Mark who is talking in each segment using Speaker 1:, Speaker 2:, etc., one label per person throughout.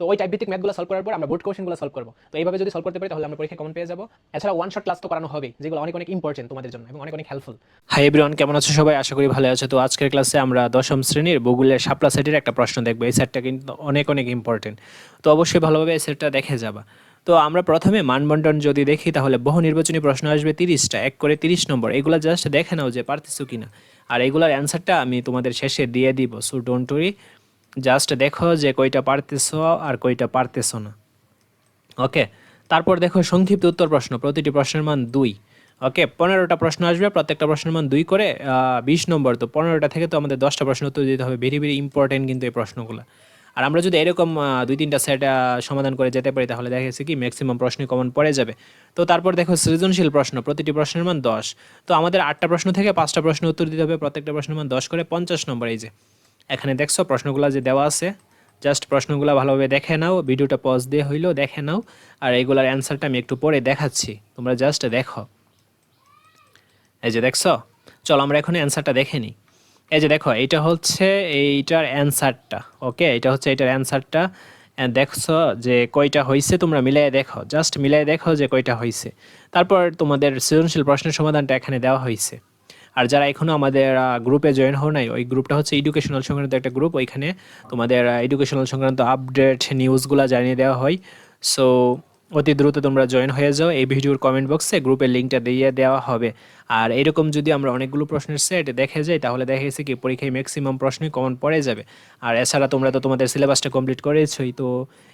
Speaker 1: তো ওই টাইপ ভিত্তিক ম্যাথগুলো সলভ করার পর আমরা বোর্ড কোশ্চেনগুলো সলভ করব। তো এইভাবে যদি সলভ করতে পারি, তাহলে আমরা পরীক্ষা কমন পেয়ে যাব। এছাড়া ওয়ান শট ক্লাস তো করানো হবে যেগুলো অনেক অনেক ইম্পর্টেন্ট তোমাদের জন্য এবং অনেক অনেক হেল্পফুল
Speaker 2: হাই এভরিওয়ান কেমন আছো সবাই? আশা করি ভালো আছো। তো আজকের ক্লাসে আমরা দশম শ্রেণির ভূগোলের শাপলা সেটের একটা প্রশ্ন দেখব। এই সেটটা কিন্তু অনেক অনেক ইম্পর্টেন্ট তো অবশ্যই ভালোভাবে এই সেটটা দেখে যাবা। তো আমরা প্রথমে মানবন্টন যদি দেখি, তাহলে বহু নির্বাচনী প্রশ্ন আসবে তিরিশটা, এক করে তিরিশ নম্বর। এগুলো জাস্ট দেখে নাও যে পারতেছো কিনা। আর এগুলোর অ্যান্সারটা আমি তোমাদের শেষে দিয়ে দিব সো ডোন্ট ওরি জাস্ট দেখো যে কইটা পারতেছো আর কইটা পারতেছো না। ওকে তারপর দেখো সংক্ষিপ্ত উত্তর প্রশ্ন, প্রতিটি প্রশ্নের মান দুই। ওকে পনেরোটা প্রশ্ন আসবে, প্রত্যেকটা প্রশ্নের মান দুই করে বিশ নম্বর। তো পনেরোটা থেকে তো আমাদের দশটা প্রশ্ন উত্তর দিতে হবে ভেরি ভেরি ইম্পর্টেন্ট কিন্তু এই প্রশ্নগুলো। আর আমরা যদি এরকম দুই, তিনটা সেট সমাধান করে যেতে পারি, তাহলে দেখা গেছে কি ম্যাক্সিমাম প্রশ্নই কমন পড়ে যাবে। তো তারপর দেখো সৃজনশীল প্রশ্ন, প্রতিটি প্রশ্নের মান দশ। তো আমাদের আটটা প্রশ্ন থেকে পাঁচটা প্রশ্ন উত্তর দিতে হবে, প্রত্যেকটা প্রশ্নের মান দশ করে পঞ্চাশ নম্বর, এই যে। এখানে দেখছ প্রশ্নগুলো যে দেওয়া আছে। জাস্ট প্রশ্নগুলো ভালোভাবে দেখে নাও, ভিডিওটা পজ দিয়ে হইলেও দেখে নাও, আর এইগুলার অ্যান্সারটা আমি একটু পরে দেখাচ্ছি। তোমরা জাস্ট দেখো। এই যে দেখছ? চলো আমরা এখন অ্যান্সারটা দেখে নিই। এই যে দেখো, এইটা হচ্ছে এইটার অ্যান্সারটা ওকে এটা হচ্ছে এইটার অ্যান্সারটা দেখছ যে কয়টা হয়েছে তোমরা মিলাই দেখো। জাস্ট মিলাই দেখো যে কয়টা হয়েছে তারপর তোমাদের সৃজনশীল প্রশ্নের সমাধানটা এখানে দেওয়া হয়েছে আর যারা এখনও আমাদের গ্রুপে জয়েন হও নাই, ওই গ্রুপটা হচ্ছে এডুকেশনাল সংক্রান্ত একটা গ্রুপ ওইখানে তোমাদের এডুকেশনাল সংক্রান্ত আপডেট নিউজগুলো জানিয়ে দেওয়া হয়। সো অতি দ্রুত তোমরা জয়েন হয়ে যাও। এই ভিডিওর কমেন্ট বক্সে গ্রুপের লিঙ্কটা দিয়ে দেওয়া হবে। আর এরকম যদি আমরা অনেকগুলো প্রশ্নের সেট দেখে যাই, তাহলে দেখা গেছে কি, পরীক্ষায় ম্যাক্সিমাম প্রশ্নই কমন পড়ে যাবে। আর এছাড়া তোমরা তো তোমাদের সিলেবাসটা কমপ্লিট করেছই তো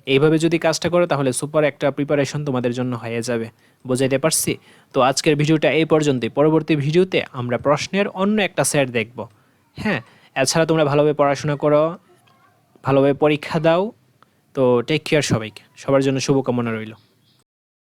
Speaker 2: এইভাবে যদি কাজটা করো, তাহলে সুপার একটা প্রিপারেশন তোমাদের জন্য হয়ে যাবে। বোঝাইতে পারছি? তো আজকের ভিডিওটা এই পর্যন্তই। পরবর্তী ভিডিওতে আমরা প্রশ্নের অন্য একটা সেট দেখব। হ্যাঁ এছাড়া তোমরা ভালোভাবে পড়াশোনা করো, ভালোভাবে পরীক্ষা দাও, তো টেক কেয়ার সবাইকে। সবার জন্য শুভকামনা রইল।